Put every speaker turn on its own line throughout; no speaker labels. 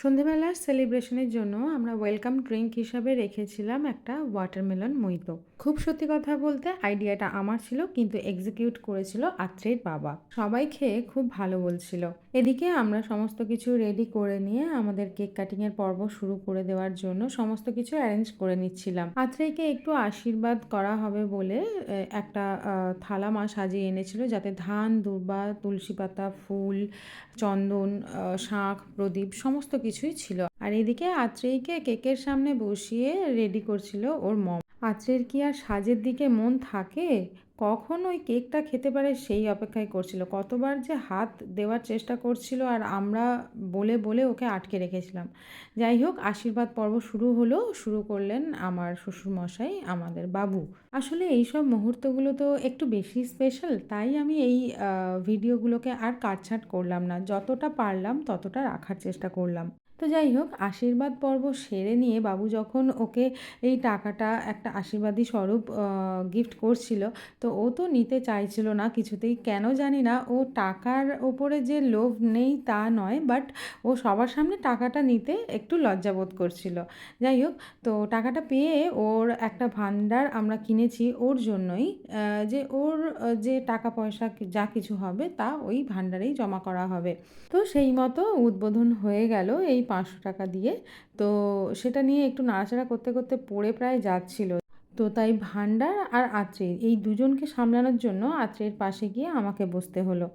সন্ধেবেলার সেলিব্রেশনের জন্য আমরা ওয়েলকাম ড্রিঙ্ক হিসাবে রেখেছিলাম একটা ওয়াটারমেলন মইতো খুব সত্যি কথা বলতে আইডিয়াটা আমার ছিল, কিন্তু এক্সিকিউট করেছিল আত্রের বাবা। সবাই খেয়ে খুব ভালো বলছিল। এদিকে আমরা সমস্ত কিছু রেডি করে নিয়ে আমাদের কেক কাটিংয়ের পর্ব শুরু করে দেওয়ার জন্য সমস্ত কিছু অ্যারেঞ্জ করে নিচ্ছিলাম। আত্রেয়কে একটু আশীর্বাদ করা হবে বলে একটা থালা মা সাজিয়ে এনেছিল যাতে ধান, দুর্বা, তুলসী পাতা, ফুল, চন্দন শাঁখ, প্রদীপ সমস্ত কিছুই ছিল। আর এদিকে আত্রেয়কে কেকের সামনে বসিয়ে রেডি করছিল ওর মম। আত্রের কি আর সাজের দিকে মন থাকে? কখন ওই কেকটা খেতে পারে সেই অপেক্ষায় করছিল। কতবার যে হাত দেওয়ার চেষ্টা করছিল আর আমরা বলে বলে ওকে আটকে রেখেছিলাম। যাই হোক, আশীর্বাদ পর্ব শুরু হলো। শুরু করলেন আমার শ্বশুরমশাই, আমাদের বাবু। আসলে এই সব মুহূর্তগুলো তো একটু বেশি স্পেশাল তাই আমি এই ভিডিওগুলোকে আর কাটছাট করলাম না। যতটা পারলাম ততটা রাখার চেষ্টা করলাম। তো যাই হোক, আশীর্বাদ পর্ব সেরে নিয়ে বাবু যখন ওকে এই টাকাটা একটা আশীর্বাদী স্বরূপ গিফট করছিল, তো ও তো নিতে চাইছিল না কিছুতেই। কেন জানি না, ও টাকার ওপরে যে লোভ নেই তা নয় বাট ও সবার সামনে টাকাটা নিতে একটু লজ্জাবোধ করছিল। যাই হোক, তো টাকাটা পেয়ে ওর একটা ভান্ডার আমরা কিনেছি ওর জন্যই যে ওর যে টাকা পয়সা যা কিছু হবে তা ওই ভান্ডারেই জমা করা হবে। তো সেই মতো উদ্বোধন হয়ে গেল এই পাঁচশো টাকা দিয়ে। তো সেটা নিয়ে একটু নাড়াচাড়া করতে করতে পড়ে প্রায় যাচ্ছিল। তো তাই ভান্ডার আর আত্রের এই দুজনকে সামলানোর জন্য আত্রের পাশে গিয়ে আমাকে বসতে হলো।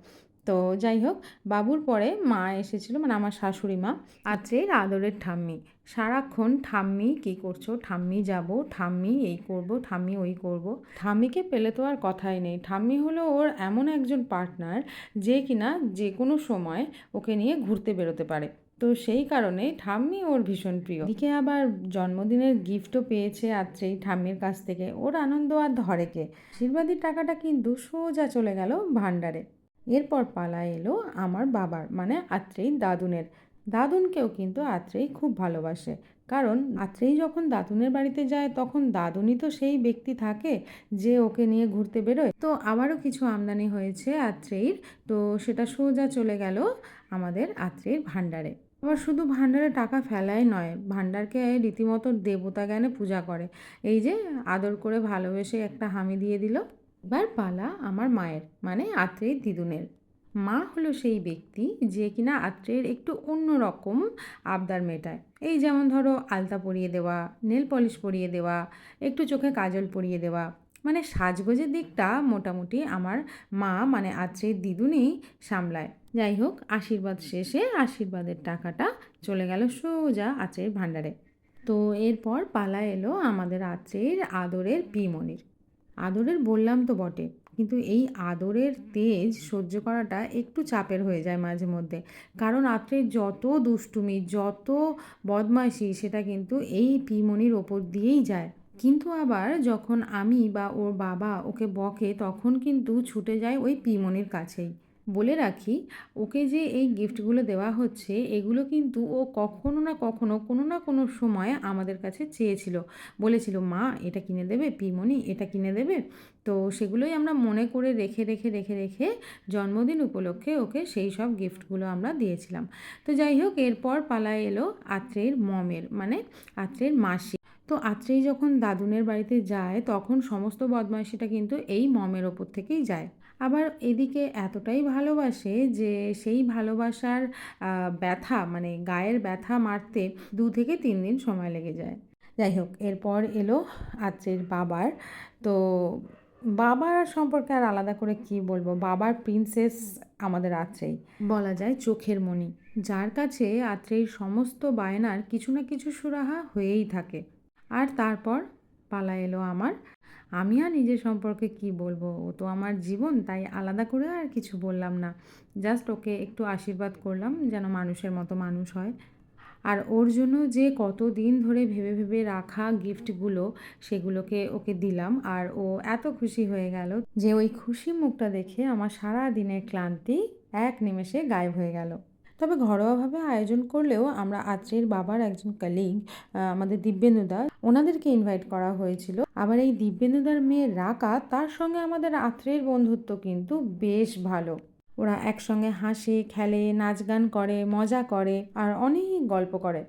তো যাই হোক, বাবুর পরে মা এসেছিল মানে আমার শাশুড়ি মা আত্রের আদরের ঠাম্মি। সারাক্ষণ, ঠাম্মি, কী করছ? ঠাম্মি যাব, ঠাম্মি এই করব, ঠাম্মি ওই করব। ঠাম্মিকে পেলে তো আর কথাই নেই। ঠাম্মি হলো ওর এমন একজন পার্টনার, যে কিনা যে কোনো সময় ওকে নিয়ে ঘুরতে বেরোতে পারে। তো সেই কারণে ঠাম্মি ওর ভীষণ প্রিয়। এদিকে আবার জন্মদিনের গিফটও পেয়েছে আত্রেই ঠাম্মির কাছ থেকে। ওর আনন্দ আর ধরে কে? আশীর্বাদীর টাকাটা কিন্তু সোজা চলে গেল ভান্ডারে এরপর পালা এলো আমার বাবার মানে আত্রেই দাদুনের। দাদুনকেও কিন্তু আত্রেই খুব ভালোবাসে। কারণ আত্রেই যখন দাদুনের বাড়িতে যায়, তখন দাদুনই তো সেই ব্যক্তি থাকে যে ওকে নিয়ে ঘুরতে বেরোয়। তো আবারও কিছু আমদানি হয়েছে আত্রেইর। তো সেটা সোজা চলে গেল আমাদের আত্রের ভাণ্ডারে। আবার শুধু ভাণ্ডারে টাকা ফেলাই নয়, ভাণ্ডারকে রীতিমতো দেবতা জ্ঞানে পূজা করে। এই যে, আদর করে ভালোবেসে একটা হামি দিয়ে দিল। এবার পালা আমার মায়ের মানে আত্রের দিদুনের। মা হলো সেই ব্যক্তি যে কিনা আত্রের একটু অন্য রকম আবদার মেটায়। এই যেমন ধরো, আলতা পরিয়ে দেওয়া, নেল পলিশ পরিয়ে দেওয়া, একটু চোখে কাজল পরিয়ে দেওয়া মানে সাজগোজের দিকটা মোটামুটি আমার মা মানে আত্রের দিদুনেই সামলায়। যাই হোক আশীর্বাদ শেষে আশীর্বাদের টাকাটা চলে গেল সোজা আত্রের ভাণ্ডারে। তো এরপর পালা এলো আমাদের আত্রের আদরের পিমনির আদরের বললাম তো বটে কিন্তু এই আদরের তেজ সহ্য করাটা একটু চাপের হয়ে যায় মাঝে মধ্যে। কারণ আত্রের যত দুষ্টুমি যত বদমাইশি সেটা কিন্তু এই পিমনির ওপর দিয়েই যায়। কিন্তু আবার যখন আমি বা ওর বাবা ওকে বকে, তখন কিন্তু ছুটে যায় ওই পিমনির কাছেই। বলে রাখি, ওকে যে এই গিফটগুলো দেওয়া হচ্ছে, এগুলো কিন্তু ও কখনো না কখনো কোনো না কোনো সময় আমাদের কাছে চেয়েছিল। বলেছিল, মা, এটা কিনে দেবে? পিমনি, এটা কিনে দেবে? তো সেগুলোই আমরা মনে করে রেখে রেখে রেখে রেখে জন্মদিন উপলক্ষে ওকে সেই সব গিফটগুলো আমরা দিয়েছিলাম। তো যাই হোক, এরপর পালায় এলো আত্রের মমের মানে আত্রের মাসি। তো আত্রেই যখন দাদুনের বাড়িতে যায়, তখন সমস্ত বদমাইশিটা কিন্তু এই মমের ওপর থেকেই যায়। আবার এদিকে এতটাই ভালোবাসে যে সেই ভালোবাসার ব্যথা মানে গায়ের ব্যথা মারতে দু থেকে তিন দিন সময় লেগে যায়। যাই হোক, এরপর এলো আত্রের বাবার। তো বাবার সম্পর্কে আর আলাদা করে কি বলব? বাবার প্রিন্সেস আমাদের আত্রেই বলা যায় চোখের মণি। যার কাছে আত্রের সমস্ত বায়নার কিছু না কিছু সুরাহা হয়েই থাকে। আর তারপর পালা এলো আমার। আমি আর নিজের সম্পর্কে কি বলব? ও তো আমার জীবন, তাই আলাদা করে আর কিছু বললাম না। জাস্ট ওকে একটু আশীর্বাদ করলাম যেন মানুষের মতো মানুষ হয়। আর ওর জন্য যে কত দিন ধরে ভেবে ভেবে রাখা গিফটগুলো, সেগুলোকে ওকে দিলাম। আর ও এত খুশি হয়ে গেল যে ওই খুশি মুখটা দেখে আমার সারা দিনের ক্লান্তি এক নিমেষে গায়েব হয়ে গেল। তবে ঘরোয়াভাবে আয়োজন করলেও আমরা আত্রের বাবার একজন কালিগ আমাদের দিব্যেন্দুদা ওনাদেরকে ইনভাইট করা হয়েছিল। আবার এই দিব্যেন্দুদার মেয়ে রাকা, তার সঙ্গে আমাদের আত্রের বন্ধুত্ব কিন্তু বেশ ভালো। ওরা একসঙ্গে হাসে, খেলে, নাচ গান করে, মজা করে, আর অনেক গল্প করে।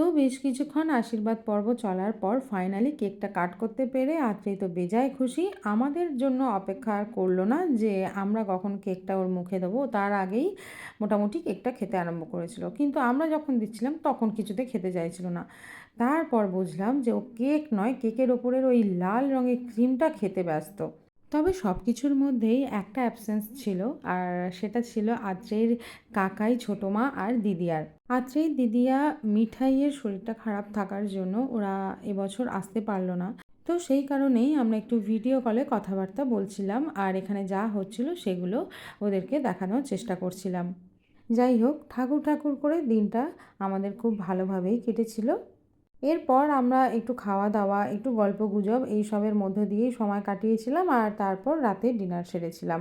তো বেশ কিছুক্ষণ আশীর্বাদ পর্ব চলার পর ফাইনালি কেকটা কাট করতে পেরে আত্রেই তো বেজায় খুশি। আমাদের জন্য অপেক্ষা করল না যে আমরা কখন কেকটা ওর মুখে দেবো। তার আগেই মোটামুটি কেকটা খেতে আরম্ভ করেছিল। কিন্তু আমরা যখন দিচ্ছিলাম তখন কিছুতে খেতে চাইছিল না। তারপর বুঝলাম যে ও কেক নয়, কেকের ওপরের ওই লাল রঙের ক্রিমটা খেতে ব্যস্ত। তবে সব কিছুর মধ্যেই একটা অ্যাবসেন্স ছিল আর সেটা ছিল আত্রের কাকাই ছোটো মা আর দিদিয়ার। আত্রেই দিদিয়া, মিঠাইয়ের শরীরটা খারাপ থাকার জন্য ওরা এবছর আসতে পারল না। তো সেই কারণেই আমরা একটু ভিডিও কলে কথাবার্তা বলছিলাম আর এখানে যা হচ্ছিল সেগুলো ওদেরকে দেখানোর চেষ্টা করছিলাম। যাই হোক, ঠাকুর ঠাকুর করে দিনটা আমাদের খুব ভালোভাবেই কেটেছিল। এরপর আমরা একটু খাওয়া দাওয়া, একটু গল্প গুজব এইসবের মধ্য দিয়েই সময় কাটিয়েছিলাম আর তারপর রাতে ডিনার সেরেছিলাম।